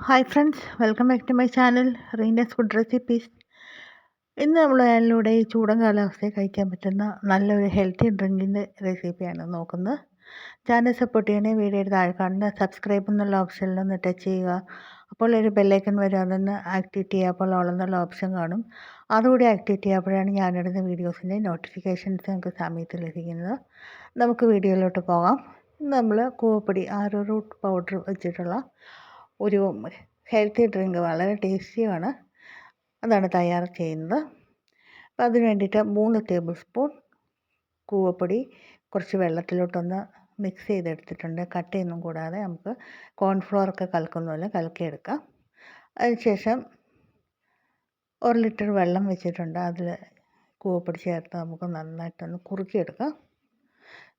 Hi friends welcome back to my channel Reena's food recipes ഇന്ന് നമ്മൾ അതിലൂടെ ഈ ചൂടൻ കാലാവസ്ഥയിൽ കഴിക്കാൻ പറ്റുന്ന നല്ലൊരു ഹെൽത്തി ഡ്രിങ്കിന്റെ റെസിപ്പിയാണ് നോക്കുന്നത്. ചാനൽ സപ്പോർട്ട് ചെയ്യണേ വീഡിയോ താഴെ കാണുന്ന സബ്സ്ക്രൈബ് എന്നുള്ള ഓപ്ഷനിലൊന്ന് ടച്ച് ചെയ്യുക. അപ്പോൾ ഒരു ബെല്ലൈക്കൺ വരും അതൊന്ന് ആക്ടിവേറ്റ് ചെയ്യുക. അപ്പോൾ ഓളെന്നുള്ള ഓപ്ഷൻ കാണും. അതുകൂടി ആക്ടിവേറ്റ് ചെയ്യുമ്പോഴാണ് ഞാനിടുന്ന വീഡിയോസിന്റെ നോട്ടിഫിക്കേഷൻസ് നമുക്ക് സമയത്ത് ലഭിക്കുന്നത്. നമുക്ക് വീഡിയോയിലോട്ട് പോകാം. നമ്മൾ കൂവപ്പൊടി ആറ് റൂട്ട് പൗഡർ വെച്ചിട്ടുള്ള ഒരു ഹെൽത്തി ഡ്രിങ്ക് വളരെ ടേസ്റ്റിയാണ്. അതാണ് തയ്യാർ ചെയ്യുന്നത്. അപ്പോൾ അതിന് വേണ്ടിയിട്ട് മൂന്ന് ടേബിൾ സ്പൂൺ കൂവപ്പൊടി കുറച്ച് വെള്ളത്തിലോട്ടൊന്ന് മിക്സ് ചെയ്തെടുത്തിട്ടുണ്ട്. കട്ടയൊന്നും കൂടാതെ നമുക്ക് കോൺഫ്ലോർ ഒക്കെ കലക്കുന്ന പോലെ കലക്കിയെടുക്കാം. അതിനുശേഷം ഒരു ലിറ്റർ വെള്ളം വെച്ചിട്ടുണ്ട്. അതിൽ കൂവപ്പൊടി ചേർത്ത് നമുക്ക് നന്നായിട്ടൊന്ന് കുറുക്കിയെടുക്കാം.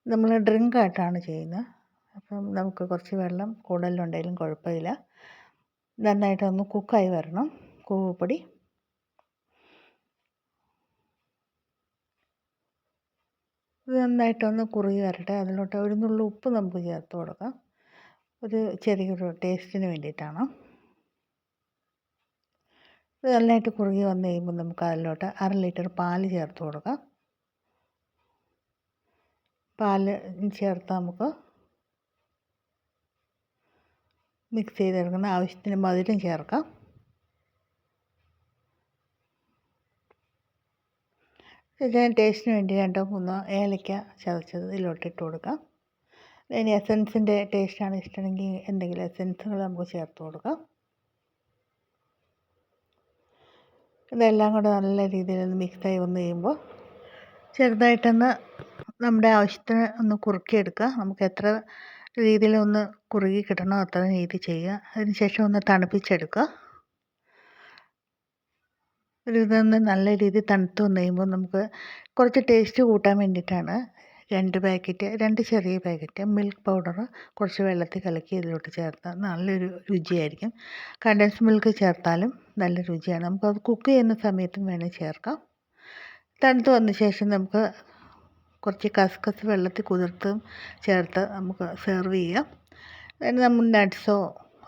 നമ്മൾ ഡ്രിങ്കായിട്ടാണ് ചെയ്യുന്നത്. അപ്പം നമുക്ക് കുറച്ച് വെള്ളം കൂടുതലുണ്ടെങ്കിലും കുഴപ്പമില്ല. നന്നായിട്ടൊന്ന് കുക്കായി വരണം. കൂവപ്പൊടി ഇത് നന്നായിട്ടൊന്ന് കുറുകി വരട്ടെ. അതിലോട്ട് ഒരു നുള്ളു ഉപ്പ് നമുക്ക് ചേർത്ത് കൊടുക്കാം. ഒരു ചെറിയൊരു ടേസ്റ്റിന് വേണ്ടിയിട്ടാണ്. ഇത് നന്നായിട്ട് കുറുകി വന്നു കഴിയുമ്പോൾ നമുക്ക് അതിലോട്ട് അര ലിറ്റർ പാൽ ചേർത്ത് കൊടുക്കാം. പാൽ ചേർത്ത് നമുക്ക് മിക്സ് ചെയ്തെടുക്കണം ആവശ്യത്തിന് മധുരം ചേർക്കാം. ഞാൻ ടേസ്റ്റിന് വേണ്ടി രണ്ടോ മൂന്നോ ഏലക്ക ചതച്ചത് ഇതിലോട്ടിട്ട് കൊടുക്കാം. ഇനി എസൻസിന്റെ ടേസ്റ്റാണ് ഇഷ്ടമെങ്കിൽ എന്തെങ്കിലും എസൻസുകൾ നമുക്ക് ചേർത്ത് കൊടുക്കാം. ഇതെല്ലാം കൂടെ നല്ല രീതിയിൽ ഒന്ന് മിക്സായി വന്നു കഴിയുമ്പോൾ ചെറുതായിട്ടൊന്ന് നമ്മുടെ ആവശ്യത്തിന് ഒന്ന് കുറുക്കിയെടുക്കുക. നമുക്ക് എത്ര രീതിയിൽ ഒന്ന് കുറുകി കിട്ടണോ അത്ര രീതി ചെയ്യുക. അതിനുശേഷം ഒന്ന് തണുപ്പിച്ചെടുക്കുക. ഒരു ഇതൊന്ന് നല്ല രീതിയിൽ തണുത്ത് വന്നു കഴിയുമ്പോൾ നമുക്ക് കുറച്ച് ടേസ്റ്റ് കൂട്ടാൻ വേണ്ടിയിട്ടാണ് രണ്ട് പാക്കറ്റ് രണ്ട് ചെറിയ പാക്കറ്റ് മിൽക്ക് പൗഡർ കുറച്ച് വെള്ളത്തിൽ കലക്കി ഇതിലോട്ട് ചേർത്താൽ നല്ലൊരു രുചിയായിരിക്കും. കണ്ടൻസ് മിൽക്ക് ചേർത്താലും നല്ല രുചിയാണ്. നമുക്കത് കുക്ക് ചെയ്യുന്ന സമയത്തും വേണേൽ ചേർക്കാം. തണുത്ത് വന്ന ശേഷം നമുക്ക് കുറച്ച് കസ്കസ് വെള്ളത്തിൽ കുതിർത്തും ചേർത്ത് നമുക്ക് സെർവ് ചെയ്യാം. അതിന് നമ്മൾ നട്ട്സോ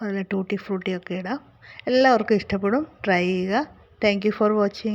അതിൽ ടൂട്ടി ഫ്രൂട്ടിയൊക്കെ ഇടാം. എല്ലാവർക്കും ഇഷ്ടപ്പെടും. ട്രൈ ചെയ്യുക. Thank you for watching